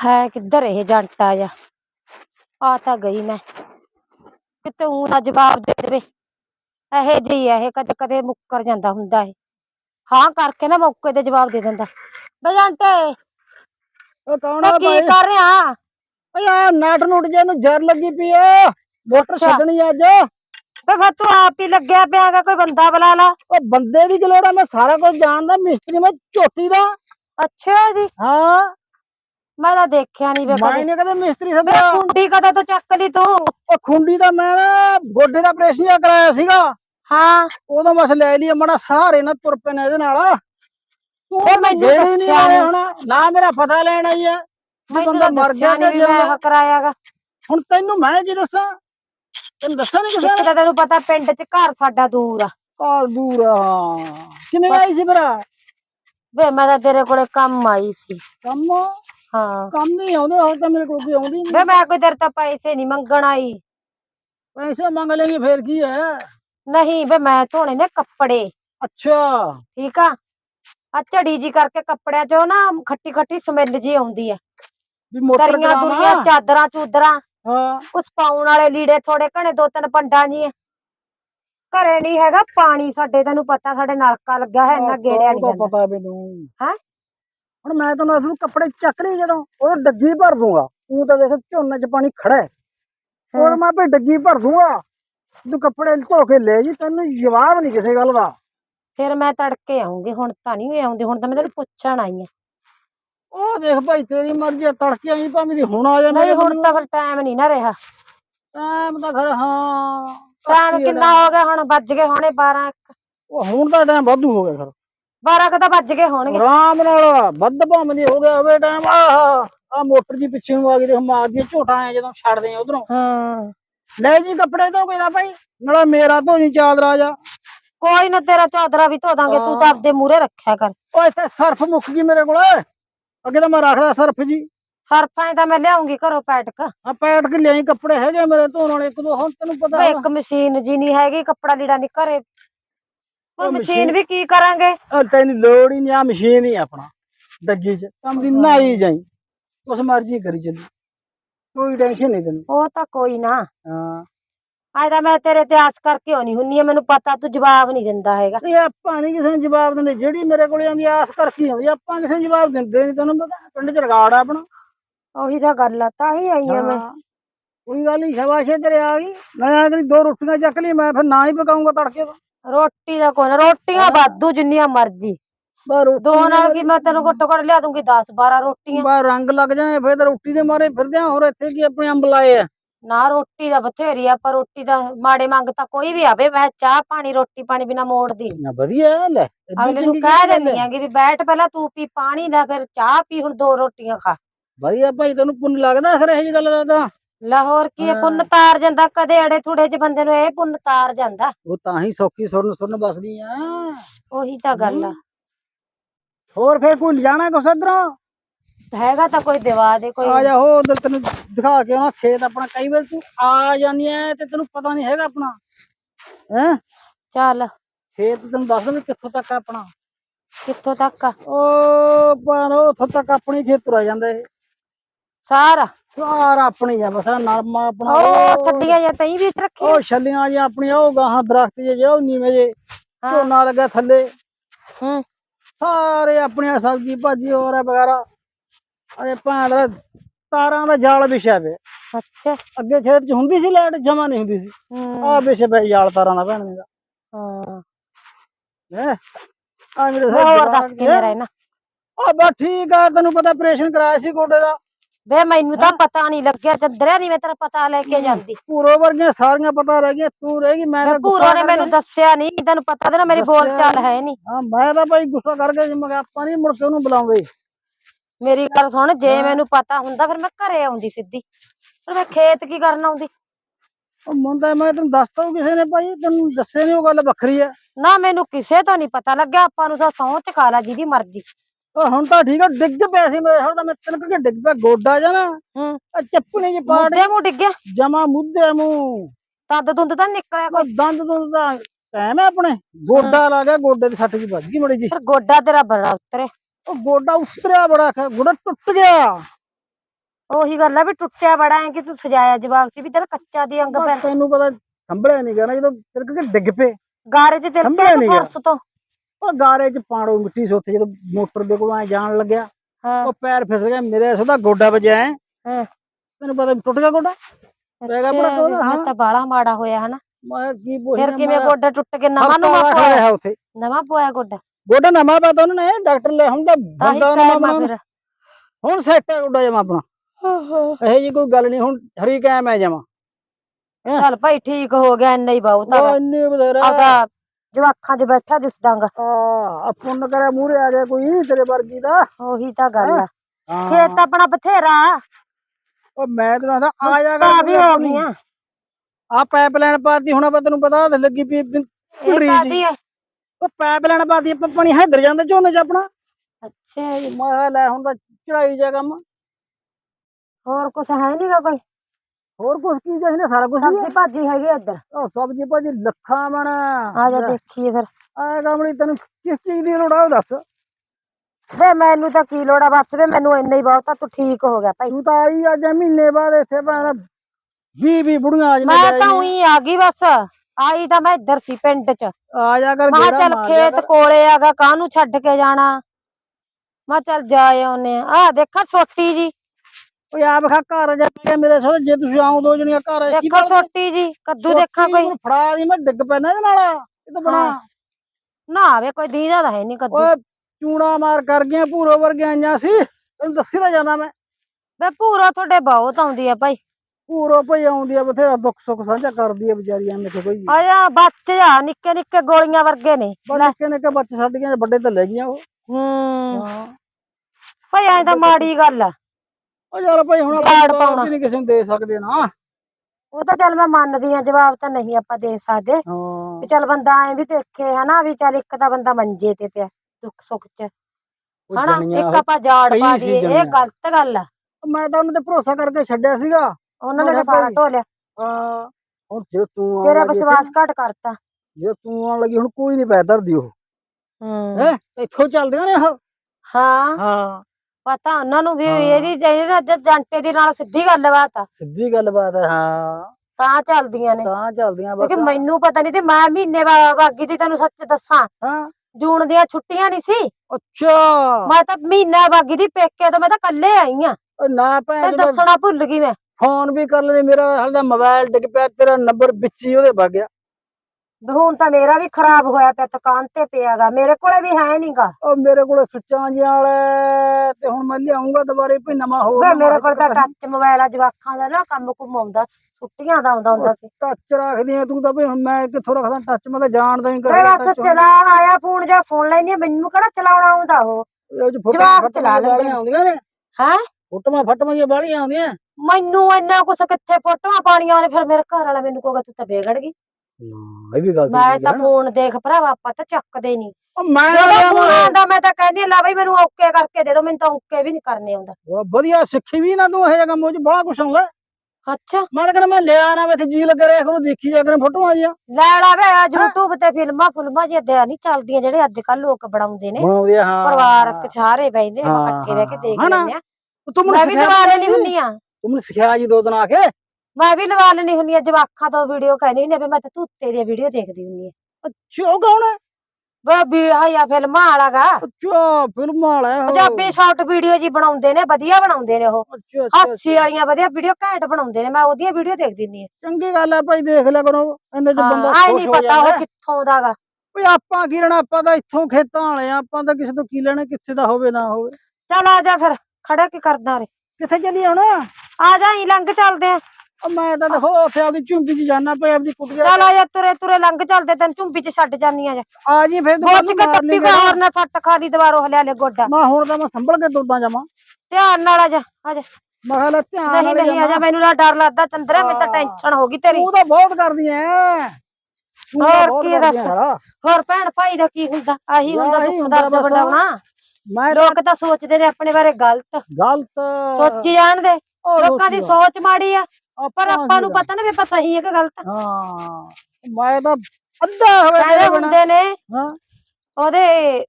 ਹੈ ਕਿੱਧਰ ਇਹ ਜੰਟਾ ਜਾ ਆ ਤਾਂ ਗਈ ਮੈਂ। ਕਿਤੇ ਊਂ ਨਾ ਜਵਾਬ ਦੇ ਦੇਵੇ। ਇਹੋ ਆ ਇਹ ਕਦੇ ਕਦੇ ਮੁੱਕਰ ਜਾਂਦਾ ਹੁੰਦਾ ਇਹ। ਹਾਂ ਕਰਕੇ ਨਾ ਮੌਕੇ ਤੇ ਜਵਾਬ ਦੇ ਦਿੰਦਾ। ਬਈ ਜੰਟੇ ਉਹ ਕੌਣ ਮੈਂ ਆ ਕੀ ਭਾਈ? ਕਰ ਰਿਹਾ? ਓਏ ਆ ਨਾਟ ਨੂਟ ਜੇ ਨੂੰ ਜ਼ਰ ਲੱਗੀ ਪਈ ਏ। ਮੋਟਰ। ਛੱਡਣੀ ਅੱਜ। ਤੇ ਫਿਰ ਤੂੰ ਆਪ ਹੀ ਲੱਗਿਆ ਪਿਆਗਾ ਕੋਈ ਬੰਦਾ ਬੁਲਾ ਲਾ। ਉਹ ਬੰਦੇ ਦੀ ਕੀ ਲੋੜ ਆ ਮੈਂ ਸਾਰਾ ਕੁਝ ਜਾਣਦਾ ਮਿਸਤਰੀ ਮੈਂ ਝੋਟੀ ਦਾ। ਅੱਛਾ ਜੀ। ਹਾਂ। ਮੈਂ ਤਾਂ ਦੇਖਿਆ ਨਹੀਂ ਵੇ ਮੈਂ ਕਦੇ। ਨੇ ਕਦੇ ਮਿਸਤਰੀ ਵੇ ਸੱਦਿਆ ਕੁੰਡੀ ਕਦੇ ਤੋਂ ਚੱਕ ਲਈ ਤੂੰ? ਉਹ ਖੁੰਡੀ ਦਾ ਮੈਂ ਨਾ ਗੋਡੇ ਦਾ ਆਪਰੇਸ਼ਨ ਕਰਾਇਆ ਸੀਗਾ। ਹਾਂ। ਉਦੋਂ ਬਸ ਲੈ ਲਈ ਮੜਾ ਸਹਾਰੇ ਨਾਲ ਤੁਰ ਪਏ ਨੇ ਇਹਦੇ ਨਾਲ। ਤੂੰ ਉਹ ਮੈਨੂੰ ਨਹੀਂ ਨੀ। ਹੁਣ ਨਾ ਮੇਰਾ ਪਤਾ ਲੈਣ ਆਈ ਆ। ਮੈਨੂੰ ਬੰਦਾ ਤਾਂ ਮਰ ਗਿਆ ਵੀ ਮੈਂ ਕਰਾਇਆਗਾ। ਹੁਣ ਤੈਨੂੰ ਮੈਂ ਕੀ ਦੱਸਾਂ? ਤੈਨੂੰ ਦੱਸਾਂ ਨਹੀਂ ਕਿਸੇ ਨੇ ਤਾਂ ਤੈਨੂੰ ਪਤਾ ਪਿੰਡ 'ਚ ਘਰ ਸਾਡਾ ਦੂਰ ਆ। ਘਰ ਦੂਰ ਆ ਕਿਵੇਂ ਆਈ ਸੀ ਭਰਾ ਵੇ ਮੈਂ ਤਾਂ ਤੇਰੇ ਕੋਲੇ ਕੰਮ ਆਈ ਸੀ। ਕੰਮ? ਹਾਂ। ਕੰਮ ਨਹੀਂ ਆਉਂਦੇ ਹੋਰ ਤਾਂ ਮੇਰੇ ਕੋਲ ਕੋਈ ਆਉਂਦੀ ਨਹੀਂ। ਵੇ ਮੈਂ ਕੋਈ ਤੇਰੇ ਤੋਂ ਪੈਸੇ ਨਹੀਂ ਮੰਗਣ ਆਈ। ਪੈਸੇ ਮੰਗ ਲੈਂਗੇ ਫੇਰ ਕੀ ਹੈ? ਨਹੀਂ ਵੇ ਮੈਂ ਧੋਣੇ ਨੇ ਕੱਪੜੇ। ਅੱਛਾ। ਠੀਕ ਆ। ਆ ਝੜੀ ਜੀ ਕਰਕੇ ਕੱਪੜਿਆਂ 'ਚੋਂ ਨਾ ਖੱਟੀ ਖੱਟੀ ਸਮੈਲ ਜੀ ਆਉਂਦੀ ਆ। ਵੀ ਮੋਟਰ ਦਰੀਆਂ ਦੁਰੀਆਂ ਕਰਾਵਾਂ ਚਾਦਰਾਂ ਚੂਦਰਾਂ। ਹਾਂ। ਕੁਛ ਪਾਉਣ ਵਾਲੇ ਲੀੜੇ ਥੋੜੇ ਘਣੇ ਦੋ ਤਿੰਨ ਪੰਡਾਂ ਜੀ ਘਰੇ ਨਹੀਂ ਹੈਗਾ ਪਾਣੀ ਸਾਡੇ ਤੈਨੂੰ ਪਤਾ ਸਾਡੇ ਨਲਕਾ ਲੱਗਾ ਹੈ ਇੰਨਾ ਗੇੜਿਆ ਨਹੀਂ ਜਾਂਦਾ। ਪਤਾ ਮੈਨੂੰ? ਹੈਂ? ਹੁਣ ਮੈਂ ਤੁਹਾਨੂੰ ਅਸਲ ਕੱਪੜੇ ਚੱਕ ਲਈ ਜਦੋਂ ਉਹ ਡੱਗੀ ਭਰ ਦੂੰਗਾ। ਤੂੰ ਤਾਂ ਦੇਖ ਝੋਨੇ 'ਚ ਪਾਣੀ ਖੜਾ ਹੈ। ਉਹ। ਮੈਂ ਆਪੇ ਡੱਗੀ ਭਰ ਦੂੰਗਾ। ਤੂੰ ਕੱਪੜੇ ਧੋ ਕੇ ਲੈ ਜੀ ਤੈਨੂੰ ਜਵਾਬ ਨਹੀਂ ਕਿਸੇ ਗੱਲ ਦਾ। ਫਿਰ ਮੈਂ ਤੜਕੇ ਆਉਂਗੀ ਹੁਣ ਤਾਂ ਨਹੀਂ ਆਉਂਦੀ ਹੁਣ ਤਾਂ ਮੈਂ ਤੈਨੂੰ ਪੁੱਛਣ ਆਈ ਆ। ਉਹ ਦੇਖ ਭਾਈ ਤੇਰੀ ਮਰਜ਼ੀ ਆ, ਤੜਕੇ ਆਈ ਭਾਵੇਂ ਦੀ ਹੁਣ ਆ ਜਾ ਨਹੀਂ ਹੁਣ ਤਾਂ ਫਿਰ ਟਾਈਮ ਨਹੀਂ ਨਾ ਰਿਹਾ। ਟਾਈਮ ਤਾਂ ਖਰ ਹਾਂ ਟਾਈਮ ਕਿੰਨਾ ਹੋ ਗਿਆ ਹੁਣ ਵੱਜ ਗਏ ਹੋਣੇ 12 ਇੱਕ। ਉਹ ਹੁਣ ਤਾਂ ਟਾਈਮ ਵਾਧੂ ਹੋ ਗਿਆ ਖਰ 12 ਕ ਤਾਂ ਵੱਜ ਗਏ ਹੋਣਗੇ। ਆਰਾਮ ਨਾਲ ਵੱਧ ਭਾਵੇਂ ਦੀ ਹੋ ਗਿਆ ਹੋਵੇ ਟਾਈਮ ਆਹ ਆ ਮੋਟਰ ਜੀ ਪਿੱਛੇ ਨੂੰ ਆ ਗਈ ਦੇਖ ਮਾਰਦੀ ਆ, ਝੋਟਾ ਐ ਜਦੋਂ ਛੱਡਦੇ ਆ ਉਧਰੋਂ। ਹਾਂ। ਲੈ ਜੀ ਕੱਪੜੇ ਧੋ ਕੇ ਦਾ ਭਾਈ ਨਾਲੇ ਮੇਰਾ ਧੋ ਜੀ ਚਾਦਰਾ ਜਾ। ਕੋਈ ਨਾ ਤੇਰਾ ਚਾਦਰਾ ਵੀ ਧੋ ਦਾਂਗੇ ਤੂੰ ਤਾਂ। ਆਪਦੇ ਮੂਹਰੇ ਰੱਖਿਆ ਕਰ। ਓਏ ਇੱਥੇ ਸਰਫ ਮੁੱਕ ਗਈ ਮੇਰੇ ਕੋਲ ਅੱਗੇ ਤਾਂ ਮੈਂ ਰੱਖਦਾ ਸਰਫ ਜੀ। ਸਰਫਾਂ ਤਾਂ ਮੈਂ ਲਿਆਉਂਗੀ ਘਰੋਂ ਪੈਟਕ। ਆ ਪੈਟ ਕੇ ਲਿਆਈ ਕੱਪੜੇ ਹੈਗੇ ਮੇਰੇ ਧੋਣ ਵਾਲੇ ਇੱਕ ਦੋ ਹੁਣ ਤੈਨੂੰ ਪਤਾ ਇੱਕ ਮਸ਼ੀਨ ਜੀ ਨਹੀਂ ਹੈਗੀ ਕੱਪੜਾ ਲੀੜਾ ਨਹੀਂ ਘਰੇ ਉਹ ਮਸ਼ੀਨ- ਵੀ ਕੀ ਕਰਾਂਗੇ? ਉਹ ਤੈਨੂੰ ਲੋੜ ਹੀ ਨਹੀਂ ਆ ਮਸ਼ੀਨ ਹੀ ਆਪਣਾ ਡੱਗੀ ਚ। ਕੰਮ ਦੀ ਨਾਈ ਜਾਈ ਉਸ ਮਰਜ਼ੀ ਕਰੀ ਚੱਲੀ। ਕੋਈ ਟੈਨਸ਼ਨ ਨਹੀਂ ਤੈਨੂੰ। ਉਹ ਤਾਂ ਕੋਈ ਨਾ। ਹਾਂ। ਤਾਂ ਮੈਂ ਤੇਰੇ ਤੇ ਆਸ ਕਰਕੇ ਆਉਣੀ ਹੁੰਨੀ ਆ ਮੈਨੂੰ ਪਤਾ ਤੂੰ ਜਵਾਬ ਨਹੀਂ ਦਿੰਦਾ ਹੈਗਾ। ਇਹ ਆਪਾਂ ਨਹੀਂ ਕਿਸੇ ਨੂੰ ਜਵਾਬ ਦਿੰਦੇ ਜਿਹੜੀ ਮੇਰੇ ਕੋਲ ਆਉਂਦੀ ਆਸ ਕਰਕੇ ਆਉਂਦੀ ਆਪਾਂ ਕਿਸੇ ਨੂੰ ਜਵਾਬ ਦਿੰਦੇ ਨਹੀਂ ਤੈਨੂੰ ਪਤਾ ਪਿੰਡ ਚ ਰਗਾੜ ਆ ਆਪਣਾ। ਉਹੀ ਤਾਂ ਗੱਲ ਆ ਤਾਂ ਹੀ ਆਈ ਆ ਮੈਂ। ਕੋਈ ਗੱਲ ਨਹੀਂ ਸ਼ਾਬਾਸ਼ ਏ ਤੇਰੇ ਆ ਗਈ। ਮੈਂ ਆ ਦੋ ਰੋਟੀਆਂ ਚੱਕ ਲਈ ਮੈਂ ਫਿਰ ਨਾ ਹੀ ਪਕਾਉਂਗਾ ਤੜਕੇ ਤੋਂ। ਰੋਟੀ ਦਾ ਕੋਈ ਨਾ ਰੋਟੀਆਂ। ਵਾਧੂ ਜਿੰਨੀਆਂ ਮਰਜ਼ੀ ਬਾ ਰੋਟੀ ਦੋ ਨਾਲ ਕੀ ਮੈਂ ਤੈਨੂੰ ਘੱਟੋ ਘੱਟ ਲਿਆ ਦੂੰਗੀ 10 12 ਰੋਟੀਆਂ ਬਾ ਰੰਗ ਲੱਗ ਜਾਏ ਫਿਰ ਤਾਂ ਰੋਟੀ ਦੇ ਮਾਰੇ ਫਿਰਦੇ ਆ ਹੋਰ ਇੱਥੇ ਕੀ ਆਪਣੇ ਅੰਬ ਲਾਏ ਆ ਨਾ ਰੋਟੀ ਦਾ ਬਥੇਰੀ ਆ ਪਰ ਰੋਟੀ ਦਾ ਮਾੜੇ ਮੰਗਤਾ ਕੋਈ ਵੀ ਆਵੇ ਮੈਂ ਚਾਹ ਪਾਣੀ ਰੋਟੀ ਪਾਣੀ ਬਿਨਾ ਮੋੜਦੀ ਨੀ। ਨਾ ਵਧੀਆ ਲੈ ਅਗਲੇ ਨੂੰ ਚੰਗੀ ਕਹਿ ਗੱਲ ਦਿੰਦੀ ਹੈ। ਆਂਗੀ ਵੀ ਬੈਠ ਪਹਿਲਾਂ ਤੂੰ ਪੀ ਪਾਣੀ ਲੈ ਫਿਰ ਚਾਹ ਪੀ ਹੁਣ ਦੋ ਰੋਟੀਆਂ ਖਾ ਵਧੀਆ ਭਾਈ ਤੈਨੂੰ ਪੁੰਨ ਲੱਗਦਾ ਫਿਰ ਇਹ ਜੀ ਗੱਲ ਦਾ ਤਾਂ ਲਾਹੌਰ ਕੀ ਪੁੰਨ। ਤਾਰ ਜਾਂਦਾ ਕਦੇ ਅੜੇ ਥੁੜੇ ਚ ਬੰਦੇ ਨੂੰ ਇਹ ਪੁੰਨ ਤਾਰ ਜਾਂਦਾ। ਉਹ ਤਾਂ ਹੀ ਸੌਖੀ ਸੁਰਨ ਸੁਰਨ ਬਸਦੀ ਆ। ਉਹੀ ਤਾਂ ਗੱਲ ਆ। ਹੋਰ ਫਿਰ ਕੋਈ ਲਿਜਾਣਾ ਕੁਛ ਇਧਰੋਂ? ਹੈਗਾ ਤਾਂ ਕੋਈ ਦਿਵਾ ਦੇ ਕੋਈ ਆ ਜਾ ਹੋ ਉਧਰ ਤੈਨੂੰ ਦਿਖਾ ਕੇ ਆਉਣਾ ਖੇਤ ਆਪਣਾ ਕਈ ਵਾਰ ਤੂੰ ਆ ਜਾਂਦੀ ਐ ਤੇ ਤੈਨੂੰ ਪਤਾ ਨਹੀਂ ਹੈਗਾ ਆਪਣਾ। ਹੈ? ਚੱਲ। ਖੇਤ ਤੈਨੂੰ ਦੱਸ ਦਵਾਂ ਕਿੱਥੋਂ ਤੱਕ ਆ ਆਪਣਾ। ਕਿੱਥੋਂ ਤੱਕ ਆ? ਉਹ ਪਰ ਉੱਥੋਂ ਤੱਕ ਆਪਣੀ ਖੇਤ ਤੁਰਿਆ ਜਾਂਦਾ ਇਹ। ਸਾਰਾ? ਸਾਰਾ ਆਪਣੀ ਆ ਬਸ ਆਹ ਨਰਮਾ ਆਪਣਾ ਉਹ ਛੱਡੀਆਂ ਜਾਂ ਤਈ ਵੀ ਰੱਖੀ ਉਹ ਛੱਲੀਆਂ ਜਾਂ ਆਪਣੀਆਂ ਉਹ ਗਾਹਾਂ ਦਰਖਤ ਜੇ ਉਹ ਨੀਵੇਂ ਜੇ ਹਾਂ ਝੋਨਾ ਲੱਗਾ ਥੱਲੇ ਹੂੰ ਸਾਰੇ ਆਪਣੀਆਂ ਸਬਜ਼ੀ ਭਾਜੀ ਹੋਰ ਵਗੈਰਾ ਅਰੇ ਭਾਂਡਾ ਤਾਰਾਂ ਦਾ ਜਾਲ ਵਿਛਿਆ ਪਿਆ ਅੱਛਾ ਅੱਗੇ ਖੇਤ 'ਚ ਹੁੰਦੀ ਸੀ ਲਾਈਟ ਜਮਾ ਨਹੀਂ ਹੁੰਦੀ ਸੀ ਹੂੰ ਆ ਵਿਛੇ ਪਿਆ ਜਾਲ ਤਾਰਾਂ ਦਾ ਭੈਣ ਦਾ ਹਾਂ ਹੈ ਆ ਮੇਰੇ ਹੋਰ ਦੱਸ ਕਿਵੇਂ ਰਹਿਣਾ ਆ ਬਸ ਠੀਕ ਆ ਤੈਨੂੰ ਪਤਾ ਆਪਰੇਸ਼ਨ ਕਰਾਇਆ ਸੀ ਗੋਡੇ ਦਾ ਵੇ ਮੈਨੂੰ ਤਾਂ ਪਤਾ ਨਹੀਂ ਲੱਗਿਆ ਚੰਦਰਿਆ ਨਹੀਂ ਮੈਂ ਤੇਰਾ ਪਤਾ ਲੈ ਕੇ ਜਾਂਦੀ। ਪੂਰੋ ਵਰਗੀਆਂ ਸਾਰੀਆਂ ਪਤਾ ਰਹਿ ਗਈਆਂ ਤੂੰ ਰਹਿ ਗਈ ਮੈਂ ਤਾਂ ਪੂਰੋ ਗੁੱਸਾ ਨੇ ਮੈਨੂੰ ਦੱਸਿਆ ਨਹੀਂ ਤੈਨੂੰ ਪਤਾ ਤੇ ਨਾ ਮੇਰੀ ਬੋਲ ਚਾਲ ਹੈ ਨਹੀਂ ਹਾਂ ਮੈਂ ਤਾਂ ਭਾਈ ਗੁੱਸਾ ਕਰਕੇ ਜੀ ਮੈਂ ਆਪਾਂ ਨਹੀਂ ਮੁੜ ਕੇ ਉਹਨੂੰ ਬੁਲਾਉਂਦੇ। ਮੇਰੀ ਗੱਲ ਸੁਣ ਜੇ। ਮੈਨੂੰ ਪਤਾ ਹੁੰਦਾ ਫਿਰ ਮੈਂ ਘਰੇ ਆਉਂਦੀ ਸਿੱਧੀ। ਪਰ ਮੈਂ ਖੇਤ ਕੀ ਕਰਨ ਆਉਂਦੀ? ਉਹ ਮੁੰਡਾ ਮੈਂ ਤੈਨੂੰ ਦੱਸਤਾ ਕਿਸੇ ਨੇ ਭਾਈ ਤੈਨੂੰ ਦੱਸੇ ਨਹੀਂ ਉਹ ਗੱਲ ਵੱਖਰੀ ਆ ਨਾ ਮੈਨੂੰ ਕਿਸੇ ਤੋਂ ਨਹੀਂ ਪਤਾ ਲੱਗਿਆ ਆਪਾਂ ਨੂੰ ਤਾਂ ਸਹੁੰ ਚਕਾ ਲਾ ਜਿਹਦੀ ਮਰਜ਼ੀ। ਉਹ ਹੁਣ ਤਾਂ ਠੀਕ ਆ ਡਿੱਗ ਪਿਆ ਸੀ ਮੇਰੇ ਹੁਣ ਤਾਂ ਮੈਂ ਤੈਨੂੰ ਕਿ ਡਿੱਗ ਪਿਆ ਗੋਡਾ ਜਾਂ ਨਾ। ਹੂੰ। ਆ ਚੱਪਣੀ ਜੀ ਪਾੜ ਮੁੱਦੇ ਮੂੰਹ ਡਿੱਗਿਆ ਜਮਾ ਮੁੱਦੇ ਮੂੰਹ। ਦੰਦ ਦੁੰਦ ਤਾਂ ਨਿਕਲਿਆ ਕੋਈ? ਉਹ ਦੰਦ ਦੁੰਦ ਦਾ ਟਾਈਮ ਹੈ ਆਪਣੇ। ਗੋਡਾ ਲਾ ਗਿਆ ਗੋਡੇ ਦੀ ਸੱਟ ਜੀ ਵੱਜ ਗਈ ਮੜੀ ਜੀ ਫਿਰ ਗੋਡਾ ਤੇਰਾ ਬੜਾ ਉਤਰੇ ਉਹ ਗੋਡਾ ਉਤਰਿਆ ਬੜਾ ਖ- ਗੋਡਾ ਟੁੱਟ ਗਿਆ। ਉਹੀ ਗੱਲ ਆ ਵੀ ਟੁੱਟਿਆ ਬੜਾ ਐ ਕਿ ਤੂੰ ਸਜਾਇਆ ਜਵਾਬ ਸੀ ਵੀ ਤੇਰਾ ਕੱਚਾ ਦੀ ਅੰਗ ਪੈਰ ਤੈਨੂੰ ਪਤਾ ਸੰਭਲਿਆ ਨਹੀਂ ਗਿਆ ਨਾ ਜਦੋਂ ਤੇਰੇ ਕੋਲ ਡਿੱਗ ਪਏ। ਗਾਰੇ ਚ ਤੇਰੇ ਸੰਭਲਿਆ ਨੀ ਗਿਆ। ਤੋਂ। ਉਹ ਗਾਰੇ ਚ ਪਾਣੋ ਮਿੱਟੀ ਸੀ ਉੱਥੇ ਜਦੋਂ ਮੋਟਰ ਦੇ ਕੋਲ ਐ ਜਾਣ ਲੱਗਿਆ ਹਾਂ। ਉਹ ਪੈਰ ਫਿਸ ਗਿਆ ਮੇਰੇ ਸੋਦਾ ਗੋਡਾ ਵੱਜਿਆ ਐ। ਹਾਂ। ਤੈਨੂੰ ਪਤਾ ਟੁੱਟ ਗਿਆ ਗੋਡਾ? ਪੈ ਗਿਆ ਬੜਾ ਅੱਛਾ, ਕੋਲ, ਫਿਰ ਹਾਂ। ਤਾਂ ਬਾਲਾ ਮਾੜਾ ਹੋਇਆ ਹਨਾ। ਮੈਂ ਕੀ ਪੁੱਛਿਆ ਫਿਰ ਕਿਵੇਂ ਗੋਡਾ ਟੁੱਟ ਕੇ ਨਵਾਂ ਨਵਾਂ ਖੜਿਆ ਪਵਾਇਆ ਹੈ ਉੱਥੇ। ਨਵਾਂ ਪਵਾਇਆ ਗੋਡਾ? ਗੋਡਾ ਨਵਾਂ ਪਾਤਾ ਉਹਨਾਂ ਨੇ ਡਾਕਟਰ ਲੈ ਹੁਣ ਤਾਂ ਤਾਂ ਹੀ ਬੰਦਾ ਕਾਇਮ ਨਵਾਂ ਆ ਬਣਾ ਫਿਰ। ਹੁਣ ਸੈੱਟ ਹੈ ਗੋਡਾ ਜਮਾ ਆਪਣਾ। ਇਹ ਜੀ ਕੋਈ ਗੱਲ ਨਹੀਂ ਹੁਣ ਹਰੀ ਕਾਇਮ ਹੈ ਜਮਾ। ਚੱਲ ਭਾਈ ਠੀਕ ਹੋ ਗਿਆ ਇੰਨਾ ਹੀ ਬਹੁਤ ਉਹ ਆ ਇੰਨੇ ਬਥੇਰਾ ਆਪਦਾ ਜਵਾਖਾਂ 'ਚ ਬੈਠਾ ਦਿਸਦਾਂਗਾ। ਆ ਪੁੰਨ ਕਰਿਆ ਮੂਹਰੇ ਆ ਗਿਆ ਕੋਈ ਤੇਰੇ ਵਰਗੀ ਦਾ। ਉਹੀ ਤਾਂ ਗੱਲ ਆ। ਹਾਂ। ਖੇਤ ਤਾਂ ਆਪਣਾ ਬਥੇਰਾ ਉਹ ਮੈਂ ਤੈਨੂੰ ਆ ਜਾ ਤਾਂ ਵੀ ਹੋ ਗਈਆਂ ਆ। ਪਾਈਪਲਾਈਨ ਪਾਤੀ ਹੁਣ ਆਪਾਂ ਤੈਨੂੰ ਪਤਾ ਲੱਗੀ ਪਈ ਇਹ ਕਾਦੀ ਹੈ ਉਹ ਪਾਈਪਲਾਈਨ ਪਾਤੀ ਆਪਾਂ ਪਾਣੀ ਹੈਦਰ ਜਾਂਦਾ ਝੋਨੇ ਚ ਆਪਣਾ। ਅੱਛਾ ਜੀ। ਮੈਂ ਲੈ ਹੁਣ ਤਾਂ ਚੜਾਈ ਜਾ ਕੰਮ। ਹੋਰ ਕੁਛ ਹੈ ਨਹੀਂਗਾ ਕੋਈ? ਹੋਰ ਕੁਝ ਕੀ ਚਾਹੀਦਾ ਸਾਰਾ ਕੁਝ ਸਬਜ਼ੀ ਭਾਜੀ ਹੈਗੀ ਆ ਇੱਧਰ। ਉਹ ਸਬਜ਼ੀ ਭਾਜੀ ਲੱਖਾਂ ਬਣਾ। ਆ ਜਾ ਦੇਖੀਏ ਫਿਰ। ਆ ਕਮਲੀ ਤੈਨੂੰ ਕਿਸ ਚੀਜ਼ ਦੀ ਲੋੜ ਆ ਉਹ ਦੱਸ। ਵੇ ਮੈਨੂੰ ਤਾਂ ਕੀ ਲੋੜ ਆ ਬਸ ਵੇ ਮੈਨੂੰ ਇੰਨਾ ਹੀ ਬਹੁਤ ਆ ਤੂੰ ਠੀਕ ਹੋ ਗਿਆ ਭਾਈ। ਤੂੰ ਤਾਂ ਆਈ ਅੱਜ ਮਹੀਨੇ ਬਾਅਦ ਇੱਥੇ ਭਾਵੇਂ 20 20 ਬੁੜੀਆਂ ਆ ਮੈਂ ਜਾਂਦੀਆਂ ਤਾਂ ਉਹੀ ਆ ਗਈ ਬਸ। ਆਈ ਤਾਂ ਮੈਂ ਇੱਧਰ ਸੀ ਪਿੰਡ 'ਚ। ਆ ਜਾ ਕਰ ਮੈਂ ਕਿਹਾ ਗੇੜਾ ਚੱਲ ਮਾਰ ਲਿਆ ਖੇਤ ਕਰ। ਕੋਲੇ ਆਗਾ ਕਾਹਨੂੰ ਛੱਡ ਕੇ ਜਾਣਾ? ਮੈਂ ਕਿਹਾ ਚੱਲ ਜਾ ਆਉਨੇ ਆ। ਆਹ ਦੇਖਾ ਛੋਟੀ ਜੀ। ਓਏ ਆ ਵਿਖਾ ਘਰ ਜਾ ਕੇ ਮੇਰੇ ਸੋਹ ਜੇ ਤੁਸੀਂ ਆਉਂ ਦੋ ਜਣੀਆਂ ਘਰ ਕੀ ਦੇਖੋ ਛੋਟੀ ਜੀ ਕੱਦੂ ਦੇਖਾਂ ਕੋਈ। ਫੜਾ ਦੀ ਮੈਂ ਡਿੱਗ ਪੈਣਾ ਇਹਦੇ ਨਾਲ ਇਹ ਤਾਂ ਬਣਾ। ਨਾ ਆਵੇ ਕੋਈ ਦੀਦਾ ਤਾਂ ਹੈ ਨਹੀਂ ਕੱਦੂ। ਓਏ ਚੂਣਾ ਮਾਰ ਕਰ ਗਈਆਂ ਭੂਰੋ ਵਰਗੀਆਂ ਆਈਆਂ ਸੀ ਤੈਨੂੰ ਦੱਸੀ ਤਾਂ ਜਾਣਾ ਮੈਂ। ਵੇ ਪੂਰਾ ਤੁਹਾਡੇ ਬਹੁਤ ਆਉਂਦੀ ਆ ਭਾਈ। ਭੂਰੋ ਭਈ ਆਉਂਦੀ ਆ ਬਥੇਰਾ ਦੁੱਖ ਸੁੱਖ ਸਾਂਝਾ ਕਰਦੀ ਆ ਵਿਚਾਰੀਆਂ ਮੇਰੇ ਕੋਈ। ਆਇਆ ਬੱਚ ਜਾ ਨਿੱਕੇ ਨਿੱਕੇ ਗੋਲੀਆਂ ਵਰਗੇ ਨੇ ਨਿੱਕੇ ਨਿੱਕੇ ਬੱਚੇ ਛੱਡ ਵੱਡੇ ਤਾਂ ਲੈ ਗਈਆਂ ਉਹ। ਹੂੰ। ਹਾਂ। ਭਾਈ ਐ ਤਾਂ ਮਾੜੀ ਗੱਲ ਆ। ਉਹ ਯਾਰ ਭਾਈ ਹੁਣ ਆਪਾਂ ਪਾਉਣਾ। ਨਹੀਂ ਕਿਸੇ ਨੂੰ ਦੇ ਸਕਦੇ ਨਾ। ਉਹ ਤਾਂ ਚੱਲ ਮੈਂ ਮੰਨਦੀ ਆ ਜਵਾਬ ਤਾਂ ਨਹੀਂ ਆਪਾਂ ਦੇ ਸਕਦੇ। ਹਾਂ। ਵੀ ਚੱਲ ਬੰਦਾ ਐ ਵੀ ਦੇਖੇ ਹਨਾ ਵੀ ਚੱਲ ਇੱਕ ਤਾਂ ਬੰਦਾ ਮੰਜੇ ਤੇ ਪਿਆ ਦੁੱਖ ਸੁੱਖ ਚ। ਉਹ ਹਨਾ ਜਣੀਆਂ ਇੱਕ ਆਪਾਂ ਜਾੜ ਪਾ ਸੀ ਦਈਏ ਇਹ ਜਣੀਆਂ। ਗਲਤ ਗੱਲ ਆ। ਮੈਂ ਤਾਂ ਉਹਨਾਂ ਤੇ ਭਰੋਸਾ ਕਰਕੇ ਛੱਡਿਆ ਸੀਗਾ। ਉਹਨਾਂ ਨੇ ਤਾਂ ਸਾਰਾ ਭਾਈ। ਢੋਲਿਆ ਹਾਂ ਹੁਣ ਜੇ ਤੂੰ ਆਉਣ ਤੇਰਾ ਲੱਗੀ ਵਿਸ਼ਵਾਸ ਘਟ ਕਰਤਾ। ਜੇ ਤੂੰ ਆਉਣ ਲੱਗੀ ਹੁਣ ਕੋਈ ਨਹੀਂ ਪੈ ਧਰਦੀ ਉਹ। ਹੂੰ। ਹੈ ਇੱਥੋਂ ਚੱਲਦੀਆਂ ਨੇ ਹਾਂ। ਹਾਂ। ਪਤਾ ਉਹਨਾਂ ਨੂੰ ਵੀ ਹਾਂ। ਇਹਦੀ ਜਿਹੜੀ ਅੱਜ ਜੰਟੇ ਦੀ ਨਾਲ ਸਿੱਧੀ ਗੱਲਬਾਤ ਆ। ਸਿੱਧੀ ਗੱਲਬਾਤ ਹੈ ਹਾਂ। ਤਾਂ ਚੱਲਦੀਆਂ ਨੇ। ਤਾਂ ਚੱਲਦੀਆਂ ਬਸ। ਕਿਉਂਕਿ ਮੈਨੂੰ ਪਤਾ ਨਹੀਂ ਤੇ ਮੈਂ ਮਹੀਨੇ ਬਾ- ਬਾਗੀ ਦੀ ਤੈਨੂੰ ਸੱਚ ਦੱਸਾਂ। ਹਾਂ। ਜੂਨ ਦੀਆਂ ਛੁੱਟੀਆਂ ਨਹੀਂ ਸੀ। ਅੱਛਾ। ਮੈਂ ਤਾਂ ਮਹੀਨਾ ਬਾਗੀ ਦੀ ਪੇਕੇ ਤੋਂ ਮੈਂ ਤਾਂ ਕੱਲੇ ਆਈ ਆ। ਉਹ ਨਾ ਭੈਣ ਤੇ ਜਦੋਂ ਦੱਸਣਾ ਭੁੱਲ ਗਈ ਮੈਂ। ਫੋਨ ਵੀ ਕਰ ਲੈਂਦੇ ਮੇਰਾ ਹਾਲ ਦਾ ਮੋਬਾਈਲ ਡਿੱਗ ਪਿਆ ਤੇਰਾ ਨੰਬਰ ਵਿੱਚ ਹੀ ਉਹਦੇ ਵਗ ਗਿਆ। ਹੁਣ ਤਾਂ ਮੇਰਾ ਵੀ ਖਰਾਬ ਹੋਇਆ ਪਿਆ ਦੁਕਾਨ ਤੇ ਪਿਆਗਾ ਮੇਰੇ ਕੋਲੇ ਵੀ ਹੈ ਨਹੀਂਗਾ ਉਹ ਮੇਰੇ ਕੋਲ ਸੁੱਚਾਂ ਜਿਹਾ ਵਾਲਾ ਤੇ ਹੁਣ ਮੈਂ ਲਿਆਉਂਗਾ ਦੁਬਾਰੇ ਕੋਈ ਨਵਾਂ ਹੋਰ ਵੇ ਮੇਰੇ ਕੋਲ ਤਾਂ ਟੱਚ ਮੋਬਾਈਲ ਆ ਜਵਾਖਾਂ ਦਾ ਨਾ ਕੰਮ ਕੁਮ ਆਉਂਦਾ ਛੁੱਟੀਆਂ ਦਾ ਆਉਂਦਾ ਹੁੰਦਾ ਸੀ। ਟੱਚ ਰੱਖਦੀ ਆ ਤੂੰ ਤਾਂ ਵੀ ਹੁਣ ਮੈਂ ਕਿੱਥੋਂ ਰੱਖਦਾ ਟੱਚ ਮੈਂ ਤਾਂ ਜਾਣਦਾ ਹੀ ਵੇ ਕਰ ਬਸ ਚਲਾ ਆਇਆ ਫੋਨ ਜਾਂ ਸੁਣ ਲੈਣੀ ਮੈਨੂੰ ਕਿਹੜਾ ਚਲਾਉਣਾ ਆਉਂਦਾ ਉਹ? ਜਵਾਕ ਚਲਾ ਲੈਂਦੇ। ਆਉਂਦੀਆਂ ਨੇ। ਹੈਂ? ਫੋਟੋਆਂ ਫਟਵਾਂ ਜਿਹੀਆਂ ਬਾਹਲੀਆਂ ਆਉਂਦੀਆਂ। ਮੈਨੂੰ ਇੰਨਾ ਕੁਛ ਕਿੱਥੇ ਫੋਟੋਆਂ ਪਾਣੀਆਂ ਨੇ ਫਿਰ ਮੇਰੇ ਘਰ ਵਾਲਾ ਮੈਨੂੰ ਕਹੂਗਾ ਤੂੰ ਤਾਂ ਵਿਗੜ ਗਈ। ਹਾਂ ਇਹ ਵੀ ਗੱਲ ਮੈਂ ਤਾਂ ਫੋਨ ਦੇਖ ਭਰਾਵਾ ਆਪਾਂ ਤਾਂ ਚੱਕਦੇ ਨਹੀਂ। ਮੈਂ ਜਦੋਂ ਫੋਨ ਆਉਂਦਾ ਮੈਂ ਤਾਂ ਕਹਿੰਦੀ ਲੈ ਬਈ ਮੈਨੂੰ ਓਕੇ ਕਰਕੇ ਦੇ ਦਿਓ ਮੈਨੂੰ ਤਾਂ ਓਕੇ ਵੀ ਨਹੀਂ ਕਰਨੇ ਆਉਂਦਾ। ਉਹ ਵਧੀਆ ਸਿੱਖੀ ਵੀ ਨਾ ਤੂੰ ਇਹ ਕੰਮ ਉਹ ਚ ਬੜਾ ਕੁਛ ਆਉਂਦਾ। ਅੱਛਾ। ਮੈਂ ਕਹਿੰਦਾ ਮੈਂ ਲਿਆ ਨਾ ਇੱਥੇ ਜੀ ਲੱਗ ਰਿਹਾ ਕਰੋ ਦੇਖੀ ਜਾ ਕਰਾਂ ਫੋਟੋਆਂ ਜੀਆਂ ਲੈ ਲਾ ਵੇ YouTube ਤੇ ਫਿਲਮਾਂ ਫੁਲਮਾਂ ਜਿੱਦਾਂ ਨਹੀਂ ਚੱਲਦੀਆਂ ਜਿਹੜੇ ਅੱਜ ਕੱਲ ਲੋਕ ਬਣਾਉਂਦੇ ਨੇ। ਬਣਾਉਂਦੇ ਹਾਂ। ਪਰਿਵਾਰਕ ਸਾਰੇ ਬੈਠਦੇ ਇਕੱਠੇ ਬਹਿ ਕੇ ਦੇਖ? ਲੈਂਦੇ ਆ। ਤੂੰ ਮੈਨੂੰ ਵੀ ਸਿਖਾ ਲਵਾ ਲੈਣੀ ਹੁੰਨੀ ਆ ਤੂੰ ਮੈਨੂੰ ਸਿਖਾਇਆ ਜੀ ਦੋ ਦਿਨ ਆ ਕੇ। ਮੈਂ ਵੀ ਲਵਾ ਲੈਣੀ ਹੁੰਨੀ ਆ ਜਵਾਖਾਂ ਤੋਂ ਵੀਡੀਓ ਕਹਿੰਦੀ ਹੁੰਦੀ ਆ ਵੀ ਮੈਂ ਤਾਂ ਧੁੱਤੇ ਦੀ ਵੀਡੀਓ ਦੇਖਦੀ ਹੁੰਨੀ ਆ ਅੱਛਾ ਉਹ ਕੌਣ ਹੈ? ਵੇ ਵੀ ਆਇਆ ਫਿਲਮਾਂ ਵਾਲਾਗਾ ਅੱਛਾ ਫਿਲਮ ਵਾਲਾ ਹੈ। ਪੰਜਾਬੀ ਸ਼ਾਰਟ ਵੀਡੀਓ ਜੀ ਬਣਾਉਂਦੇ ਨੇ ਵਧੀਆ ਬਣਾਉਂਦੇ ਨੇ ਉਹ। ਹਾਸੀ ਵਾਲੀਆਂ ਵਧੀਆ ਵੀਡੀਓ ਘੈਂਟ ਬਣਾਉਂਦੇ ਨੇ ਮੈਂ ਉਹਦੀਆਂ ਵੀਡੀਓ ਦੇਖਦੀ ਹੁੰਨੀ ਆ ਚੰਗੀ ਗੱਲ ਹੈ ਭਾਈ ਦੇਖ ਲਿਆ ਕਰੋ ਇੰਨੇ ਚ ਬੰਦਾ ਆਈ ਨਹੀਂ ਪਤਾ ਉਹ ਕਿੱਥੋਂ ਦਾਗਾ ਓਏ ਆਪਾਂ ਕੀ ਲੈਣਾ ਆਪਾਂ ਤਾਂ ਇੱਥੋਂ ਖੇਤਾਂ ਵਾਲੇ ਆ ਆਪਾਂ ਤਾਂ ਕਿਸੇ ਤੋਂ ਕੀ ਲੈਣਾ ਕਿੱਥੇ ਦਾ ਹੋਵੇ ਨਾ ਹੋਵੇ। ਚੱਲ ਆ ਜਾ ਫਿਰ ਖੜਾ ਕੀ ਕਰਦਾ ਰੇ। ਕਿੱਥੇ ਚੱਲੀ ਹੁਣ? ਆ ਜਾ ਹੀ ਲੰਘ ਚੱਲਦੇ ਆ ਉਹ ਮੈਂ ਤਾਂ ਦੇਖੋ ਉੱਥੇ ਆਪਦੀ ਝੁੰਬੀ ਚ ਜਾਣਾ ਪਿਆ ਆਪਦੀ ਕੁੱਟੀਆਂ ਚੱਲ ਆ ਜਾ ਤੁਰੇ ਤੁਰੇ ਲੰਘ ਚੱਲਦੇ ਤੈਨੂੰ ਝੁੰਬੀ ਚ ਛੱਡ ਜਾਨੀ ਆ ਜਾ। ਆ ਜੀ ਫਿਰ ਤੂੰ ਬੋਚ ਕੇ ਮਾਰ ਟੱਪੀ ਕੋਈ ਹੋਰ ਨਾ ਸੱਟ ਖਾਲੀ ਦੁਬਾਰੋਂ ਹਲਿਆ ਲੈ ਗੋਡਾ। ਮੈਂ ਹੁਣ ਤਾਂ ਮੈਂ ਸੰਭਲ ਕੇ ਤੁਰਦਾ ਜਾਵਾਂ। ਧਿਆਨ ਨਾਲ ਆ ਜਾ ਆ ਜਾ। ਮੈਂ ਕਿਹਾ ਲੈ ਧਿਆਨ ਨਹੀਂ ਨਾਲ ਨਹੀਂ ਆ ਜਾ ਮੈਨੂੰ ਨਾ ਡਰ ਲੱਗਦਾ ਚੰਦਰਾ ਮੈਨੂੰ ਤਾਂ ਹਾਂ। ਟੈਨਸ਼ਨ ਹੋ ਗਈ ਤੇਰੀ। ਤੂੰ ਤਾਂ ਬਹੁਤ ਕਰਦੀ ਐ। ਤੂੰ ਤਾਂ ਹੋਰ ਬਹੁਤ ਕੀ ਕਰਦੀ ਐਂ ਦੱਸ? ਹੋਰ ਭੈਣ ਭਾਈ ਦਾ ਕੀ ਹੁੰਦਾ? ਆਹੀ ਹੁੰਦਾ ਆਹੀ ਦੁੱਖ ਹੁੰਦਾ ਦਰਦ ਬਸ। ਵੰਡਾਉਣਾ ਮੈਂ ਤਾਂ ਲੋਕ ਤਾਂ ਸੋਚਦੇ ਨੇ ਆਪਣੇ ਬਾਰੇ ਗਲਤ। ਗਲਤ। ਸੋਚੀ ਜਾਣਦੇ। ਉਹ ਲੋਕਾਂ ਦੀ ਸੋਚ ਮਾੜੀ ਆ। ਪਰ ਆਪਾਂ ਨੂੰ ਪਤਾ ਨਾ ਵੀ ਆਪਾਂ ਸਹੀ ਹੈ ਕਿ ਗਲਤ। ਹਾਂ ਮੈਂ ਤਾਂ ਅੱਧਾ ਹੋਵੇ ਕਹਿੰਦੇ। ਹੁੰਦੇ ਨੇ। ਹਾਂ। ਉਹਦੇ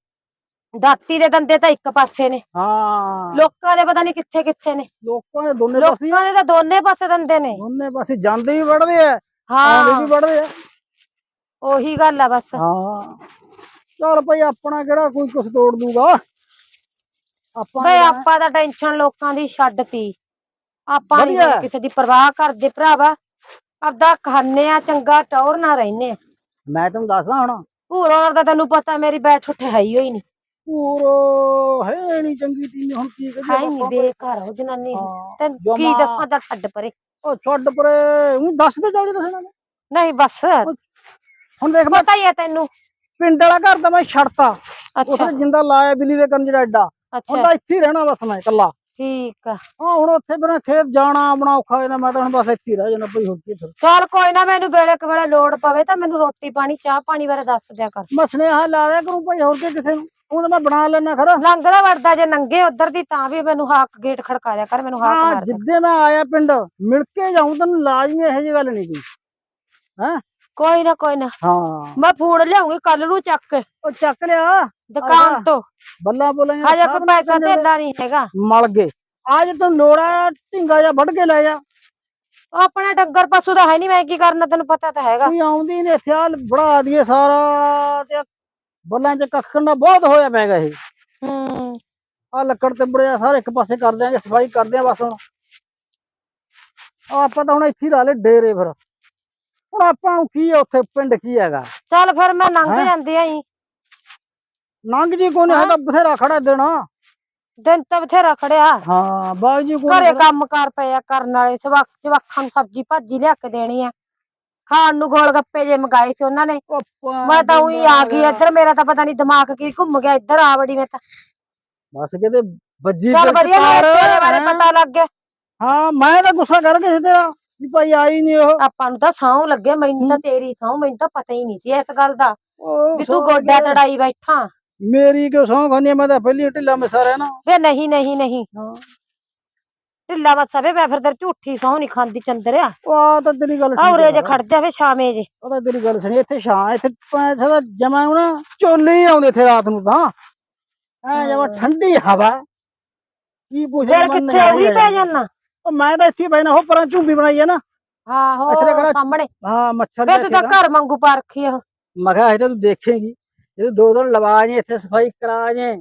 ਦਾਤੀ ਦੇ ਦੰਦੇ ਤਾਂ ਇੱਕ ਪਾਸੇ ਨੇ। ਹਾਂ। ਲੋਕਾਂ ਦੇ ਪਤਾ ਨਹੀਂ ਕਿੱਥੇ ਕਿੱਥੇ ਨੇ। ਲੋਕਾਂ ਦੇ ਦੋਨੇ ਪਾਸੇ ਲੋਕਾਂ ਦੇ ਤਾਂ ਦੋਨੇ ਪਾਸੇ ਦੰਦੇ ਨੇ। ਦੋਨੇ ਪਾਸੇ ਜਾਂਦੇ ਵੀ ਵੜਦੇ ਆ ਹਾਂ। ਵੀ ਵੜਦੇ ਆ। ਉਹੀ ਗੱਲ ਆ ਬਸ। ਹਾਂ। ਚਲ ਭਾਈ ਆਪਣਾ ਕਿਹੜਾ ਕੋਈ ਕੁਛ ਤੋੜ ਦੂਗਾ? ਆਪਾਂ ਬਈ ਆਪਾਂ ਤਾਂ ਟੈਨਸ਼ਨ ਲੋਕਾਂ ਦੀ ਛੱਡਤੀ। ਆਪਾਂ ਨੀ ਹੁਣ ਵਧੀਆ। ਕਿਸੇ ਦੀ ਪਰਵਾਹ ਕਰਦੇ ਭਰਾਵਾ। ਆਪਦਾ ਖਾਣੇ ਆ ਚੰਗਾ ਟੌਰ ਨਾ ਰਹਿਨੇ ਆ। ਮੈਂ ਤੈਨੂੰ ਦੱਸਦਾ ਹੁਣ। ਭੂਰਾ ਦਾ ਤੈਨੂੰ ਪਤਾ ਮੇਰੀ ਬੈਠ ਉੱਠ ਹੈ ਹੀ ਹੋਈ ਨਹੀਂ ਪੂਰੋ ਹੈ ਨਹੀਂ ਚੰਗੀ ਤੀ ਹੁਣ ਕੀ ਕਰੀਏ ਹੈ ਨਹੀਂ ਆਪਾਂ। ਬੇਕਾਰ ਉਹ ਜਨਾਨੀ। ਹਾਂ। ਤੈਨੂੰ ਕੀ ਜਮਾਂ। ਦੱਸਾਂ ਚੱਲ ਛੱਡ ਪਰੇ। ਉਹ ਛੱਡ ਪਰੇ ਉਹ ਦੱਸ ਦੇ ਜਲਦੀ ਦੱਸਣਾ। ਨੇ। ਨਹੀਂ ਬਸ। ਹੁਣ ਦੇਖ ਮੈਂ ਪਤਾ ਹੀ ਹੈ ਤੈਨੂੰ। ਪਿੰਡ ਵਾਲਾ ਘਰ ਤਾਂ ਮੈਂ ਛੱਡਤਾ। ਅੱਛਾ। ਜਿੰਦਾ ਲਾਇਆ ਬਿੱਲੀ ਦੇ ਕੰਨ ਜਿਹੜਾ ਐਡਾ। ਹੁਣ ਅੱਛਾ ਤਾਂ ਇੱਥੇ ਹੀ ਰਹਿਣਾ ਬਸ ਮੈਂ ਇਕੱਲਾ। ਠੀਕ ਆ। ਹਾਂ ਹੁਣ ਉੱਥੇ ਬਿਨਾਂ ਖੇਤ ਜਾਣਾ ਆਉਣਾ ਔਖਾ ਹੋ ਜਾਂਦਾ ਮੈਂ ਤਾਂ ਹੁਣ ਬਸ ਇੱਥੇ ਹੀ ਰਹਿ ਜਾਣਾ ਭਈ ਹੋਰ ਕੀ ਫਿਰ। ਚੱਲ ਕੋਈ ਨਾ ਮੈਨੂੰ ਵੇਲੇ ਕੁ ਵੇਲੇ ਲੋੜ ਪਵੇ ਤਾਂ ਮੈਨੂੰ ਰੋਟੀ ਪਾਣੀ ਚਾਹ ਪਾਣੀ ਬਾਰੇ ਦੱਸ ਦਿਆ ਕਰ। ਮੈਂ ਸੁਨੇਹਾ ਲਾ ਦਿਆ ਕਰੂੰ ਭਾਈ ਹੋਰ ਕੀ ਕਿਸੇ ਨੂੰ? ਉਹ ਤਾਂ ਮੈਂ ਬਣਾ ਲੈਣਾ ਖਰਾ। ਲੰਘਦਾ ਵੜਦਾ ਜੇ ਨੰਗੇ ਉਧਰ ਦੀ ਤਾਂ ਵੀ ਮੈਨੂੰ ਹਾਕ ਗੇਟ ਖੜਕਾ ਦਿਆ ਕਰ ਮੈਨੂੰ ਹਾਕ ਹਾਂ ਮਾਰ ਦੇ ਜਿੱਦੇ ਮੈਂ ਆਇਆ ਪਿੰਡ ਮਿਲ ਕੇ ਜਾਊਂ ਤੈਨੂੰ ਲਾਜ਼ਮੀ ਇਹੋ ਜਿਹੀ ਗੱਲ ਨਹੀਂ ਕੋਈ। ਕੋਈ ਨਾ ਕੋਈ ਨਾ। ਹਾਂ। ਮੈਂ ਫੋਨ ਲਿਆਉਂਗੀ ਕੱਲ ਨੂੰ ਚੱਕ ਕੇ। ਉਹ ਚੱਕ ਲਿਆ? ਦੁਕਾਨ। ਤੋਂ। ਬੱਲਾ ਬੋਲਾਂ ਹਜੇ ਕੋਈ ਪੈਸਾ ਧੇਲਾ ਨਹੀਂ ਹੈਗਾ। ਮਲ ਗਏ। ਅੱਜ ਤੈਨੂੰ ਲੋੜਾ ਢਿੰਗਾ ਜਾਂ ਵੱਢ ਕੇ ਲੈ ਜਾ। ਆਪਣਾ ਡੰਗਰ ਪਸ਼ੂ ਤਾਂ ਹੈ ਨਹੀਂ ਮੈਂ ਕੀ ਕਰਨਾ ਤੈਨੂੰ ਪਤਾ ਤਾਂ ਹੈਗਾ। ਕੋਈ ਆਉਂਦੀ ਨੇ ਇੱਥੇ ਆ ਬੜਾ ਦਈਏ ਸਾਰਾ ਤੇ ਬੱਲਾਂ ਚ ਕੱਖਣ ਦਾ ਬਹੁਤ ਹੋਇਆ ਪੈਗਾ ਇਹ। ਹੂੰ। ਆ ਲੱਕੜ ਤੇ ਬੜਿਆ ਸਾਰੇ ਇੱਕ ਪਾਸੇ ਕਰ ਦਿਆਂਗੇ ਸਫ਼ਾਈ ਕਰਦੇ ਆ ਬਸ ਹੁਣ। ਆਪਾਂ ਤਾਂ ਹੁਣ ਇੱਥੇ ਹੀ ਲਾ ਲੈ ਡੇਰੇ ਫਿਰ। ਹੁਣ ਆਪਾਂ ਨੂੰ ਕੀ ਆ ਉੱਥੇ ਪਿੰਡ ਕੀ ਹੈਗਾ? ਚੱਲ ਫਿਰ ਮੈਂ ਲੰਘ ਹੈਂ? ਜਾਂਦੀ ਆਂ ਨੰਗ ਜੀ ਕੋਈ ਨਹੀਂ ਹਾਂ। ਹੈਗਾ ਬਥੇਰਾ ਖੜਾ ਦੇਣਾ ਦਿਨ ਤਾਂ ਬਥੇਰਾ ਖੜਿਆ। ਹਾਂ ਬਾਗ ਜੀ ਕੋਈ ਘਰੇ ਕੰਮ ਕਾਰ ਪਿਆ ਕਰਨ ਵਾਲੇ ਸਵਾਕ ਜਵਾਖਾਂ ਨੂੰ ਸਬਜ਼ੀ ਭਾਜੀ ਲਿਆ ਕੇ ਦੇਣੀ ਆ। ਖਾਣ ਨੂੰ ਗੋਲ ਗੱਪੇ ਜੇ ਮੰਗਾਏ ਸੀ ਉਹਨਾਂ ਨੇ। ਮੈਂ ਤਾਂ ਉਹੀ ਆ ਗਈ ਇੱਧਰ ਮੇਰਾ ਤਾਂ ਪਤਾ ਨਹੀਂ ਦਿਮਾਗ ਕੀ ਘੁੰਮ ਗਿਆ ਇੱਧਰ ਆ ਵੜੀ ਮੈਂ ਤਾਂ। ਬਸ ਕਿਤੇ ਵੱਜੀ ਚੱਲ ਤੇ ਵਧੀਆ ਤਾਰ, ਮੇਰੇ ਤੇਰੇ ਬਾਰੇ ਹੈਂ? ਪਤਾ ਲੱਗ ਗਿਆ। ਹਾਂ ਮੈਂ ਤਾਂ ਗੁੱਸਾ ਕਰ ਗਿਆ ਸੀ ਤੇਰਾ। ਵੀ ਭਾਈ ਆਈ ਨਹੀਂ ਉਹ। ਆਪਾਂ ਨੂੰ ਤਾਂ ਸੌਂ ਲੱਗੇ ਮੈਨੂੰ ਤਾਂ ਤੇਰੀ ਸੌਂ ਮੈਨੂੰ ਤਾਂ ਪਤਾ ਹੀ ਨਹੀਂ ਸੀ ਇਸ ਗੱਲ ਦਾ ਉਹ ਵੀ ਤੂੰ ਸੌਂ ਗੋਡਾ ਲੱਗੇ। ਤੜਾਈ ਬੈਠਾ। ਮੇਰੀ ਕਿਉਂ ਸੌਂ ਖਾਨੀ ਮੈਂ ਤਾਂ ਪਹਿਲੀ ਢਿੱਲਾ ਮਿਸਾ ਰਿਹਾ ਨਾ ਵੇ ਨਹੀਂ ਨਹੀਂ। ਨਹੀਂ ਢਿੱਲਾ ਮੱਸਾ ਵੇ ਮੈਂ ਫਿਰ ਤੇਰੀ ਝੂਠੀ ਸੌਂ ਨਹੀਂ ਖਾਂਦੀ ਚੰਦਰਿਆ। ਉਹ ਆ ਤਾਂ ਤੇਰੀ ਗੱਲ ਠੀਕ ਔਰੇ ਜੇ ਹੈ ਖੜ ਜਾਵੇ ਸ਼ਾਮੇ ਜੇ। ਉਹ ਤਾਂ ਤੇਰੀ ਗੱਲ ਸੁਣੀ ਇੱਥੇ ਛਾਂ ਇੱਥੇ ਪੈਸਾ ਦਾ ਜਮਾ ਨੂੰ ਨਾ ਚੋਲੇ ਹੀ ਆਉਂਦੇ ਇੱਥੇ ਰਾਤ ਨੂੰ ਤਾਂ। ਐ ਜਮਾ ਹਾਂ। ਠੰਡੀ ਹਵਾ। ਕੀ ਪੁੱਛੇ ਫਿਰ ਕਿੱਥੇ ਉਹੀ ਪੈ ਜਾਣਾ ਉਹ ਮੈਂ ਤਾਂ ਇੱਥੇ ਬੈਣਾ ਹੋ ਪਰਾਂ ਝੂੰਬੀ ਬਣਾਈ ਹੈ ਨਾ। ਹਾਂ ਹੋ ਇੱਥੇ ਕਿਹੜਾ- ਸਾਹਮਣੇ। ਹਾਂ ਮੱਛਰ ਵੇ ਤੂੰ ਤਾਂ ਘਰ ਵਾਂਗੂ ਪਾ ਰੱਖੀ ਆ। ਮੈਂ ਕਿਹਾ ਇਹ ਤਾਂ ਤੂੰ ਦੇਖੇਂਗੀ। ਇਹ ਦੋ ਦਿਨ ਲਵਾ ਜੇ ਇੱਥੇ ਸਫ਼ਾਈ ਕਰਾ ਜੇ।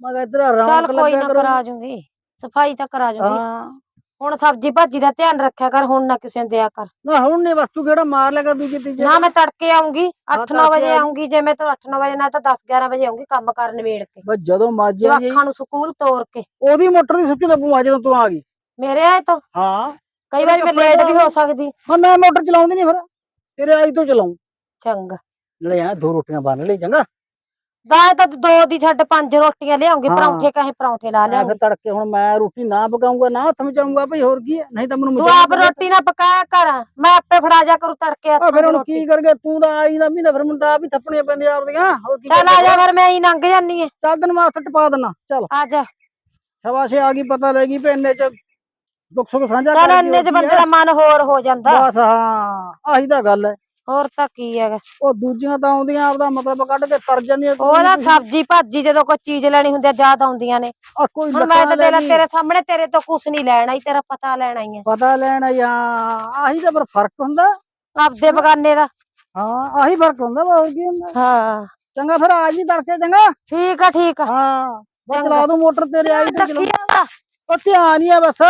ਮੈਂ ਕਿਹਾ ਇੱਧਰ ਰੌਣਕ ਚੱਲ ਕੋਈ ਲੱਗਿਆ ਨਾ ਕਰੂ। ਕਰਾ ਜੂੰਗੀ। ਸਫ਼ਾਈ ਤਾਂ ਕਰਾ ਜੂੰਗੀ। ਹਾਂ। ਹੁਣ ਸਬਜੀ ਭਾਜੀ ਦਾ ਧਿਆਨ ਰੱਖਿਆ ਕਰ ਹੁਣ ਨਾ ਕਿਸੇ ਨੂੰ ਦਿਆ ਕਰ। ਨਾ ਹੁਣ ਨਹੀਂ ਵਸਤੂ ਕਿਹੜਾ ਮਾਰ ਲਿਆ ਕਰ ਦੂਜੀ ਤੀਜੇ ਨਾ ਮੈਂ ਤੜਕੇ ਆਉਂਗੀ 8-9 ਤੜਕੇ ਵਜੇ ਆ ਜੀ। ਆਉਂਗੀ ਜੇ ਮੈਂ ਤਾਂ 8-9 ਵਜੇ ਨਾ ਤਾਂ 10-11 ਵਜੇ ਆਉਂਗੀ ਕੰਮ ਕਰਨ ਨਿਬੇੜ ਕੇ। ਬਸ ਜਦੋਂ ਮਾਜੀ ਆ ਗਈ ਜਵਾਖਾਂ ਨੂੰ ਸਕੂਲ ਤੋਰ ਕੇ। ਉਹਦੀ ਮੋਟਰ ਦੀ ਸੁੱਚ ਦੱਬੂ ਆ ਜਦੋਂ ਤੂੰ ਆ ਗਈ। ਮੇਰੇ ਆਏ ਤੋਂ ਹਾਂ। ਕਈ ਵਾਰੀ ਮੈਂ ਲੇਟ ਵੀ ਹੋ। ਸਕਦੀ। ਹਾਂ ਮੈਂ ਮੋਟਰ ਚਲਾਉਂਦੀ ਨਹੀਂ ਫਿਰ। ਤੇਰੇ ਆਈ ਤੋਂ ਚਲਾਉਂ। ਚੰਗਾ। ਲੈ ਆ ਦੋ ਰੋਟੀਆਂ ਬਣ ਲਈ ਚੰਗਾ। ਦਾਏ ਤਾਂ ਦੋ ਦੀ ਛੱਡ ਪੰਜ ਰੋਟੀਆਂ ਲਿਆਉਂਗੀ। ਪਰੌਂਠੇ ਕਹੇ ਪਰੌਂਠੇ ਲਾ ਲਿਆਉਂਗੀ ਫਿਰ ਤੜਕੇ ਹੁਣ ਮੈਂ ਰੋਟੀ ਨਾ ਪਕਾਉਂਗਾ ਨਾ ਹੱਥ ਵਿੱਚ ਆਉਂਗਾ ਭਈ ਹੋਰ ਕੀ ਹੈ ਨਹੀਂ ਤਾਂ ਮੈਨੂੰ ਤੂੰ ਆਪ ਰੋਟੀ ਨਾ ਪਕਾਇਆ ਕਰ ਮੈਂ ਆਪੇ ਫੜਾ ਜਾ ਕਰੂ ਤੜਕੇ ਆ ਹੱਥਾਂ ਫਿਰ ਹੁਣ ਕੀ ਕਰਗੇ ਤੂੰ ਤਾਂ ਆਈ ਨਾ ਮਹੀਨਾ ਫਿਰ ਤਾਂ ਆਪ ਹੀ ਥੱਪਣੀਆਂ ਪੈਂਦੀਆਂ ਆਪਦੀਆਂ। ਹੋਰ ਕੀ ਚੱਲ ਆ? ਜਾ ਫਿਰ ਮੈਂ ਹੀ ਲੰਘ ਜਾਨੀ ਏ ਚੱਲ ਤੈਨੂੰ ਮੈਂ ਹੱਥ ਟਪਾ ਦਿੰਨਾ। ਚੱਲ। ਆ ਜਾ। ਸ਼ਾਬਾਸ਼ੇ ਆ ਗਈ ਪਤਾ ਲੱਗੀ ਇੰਨੇ ਚ ਦੁੱਖ ਸੁੱਖ ਸਾਂਝਾ ਚੱਲ ਕਰਕੇ ਇੰਨੇ ਚ ਬੰਦੇ ਦਾ ਮਨ ਹੋਰ ਹੋ। ਜਾਂਦਾ। ਬਸ ਹਾਂ ਆਹੀ ਤਾਂ ਗੱਲ ਹੈ। ਹੋਰ ਤਾਂ ਕੀ ਹੈਗਾ ਉਹ ਦੂਜੀਆਂ ਤਾਂ ਆਉਂਦੀਆਂ ਆਪਦਾ ਮਤਲਬ ਕੱਢ ਕੇ ਤਰ ਜਾਂਦੀਆਂ। ਉਹਦਾ ਸਬਜੀ ਭਾਜੀ ਜਦੋਂ ਕੋਈ ਚੀਜ਼ ਲੈਣੀ ਹੁੰਦੀ ਆ ਯਾਦ ਆਉਂਦੀਆਂ ਨੇ। ਆ ਕੋਈ ਹੁਣ ਮੈਂ ਤਾਂ ਲੈ ਤੇਰਾ ਤੇਰੇ ਸਾਹਮਣੇ ਤੇਰੇ ਤੋਂ ਕੁਛ ਨਹੀਂ ਲੈਣਾ ਹੀ ਤੇਰਾ ਪਤਾ ਲੈਣਾ ਹੀ ਹੈ ਪਤਾ ਲੈਣ ਆ। ਆਹੀ ਤਾਂ ਫਿਰ ਫ਼ਰਕ ਹੁੰਦਾ। ਆਪਦੇ ਬਗਾਨੇ ਦਾ। ਹਾਂ ਆਹੀ ਫ਼ਰਕ ਹੁੰਦਾ ਹੋਰ ਕੀ ਹੁੰਦਾ। ਹਾਂ। ਚੰਗਾ ਫਿਰ ਆ ਜੀ ਤੜਕੇ ਚੰਗਾ। ਠੀਕ ਆ ਠੀਕ ਆ। ਹਾਂ ਬਸ ਚੰਗਾ। ਚਲਾ ਦੂੰ ਮੋਟਰ ਤੇਰੇ ਆਈ ਤੇ ਚਲਾ। ਰੱਖੀ ਆਂਦਾ ਉਹ ਧਿਆਨ ਹੀ ਆ ਬਸ।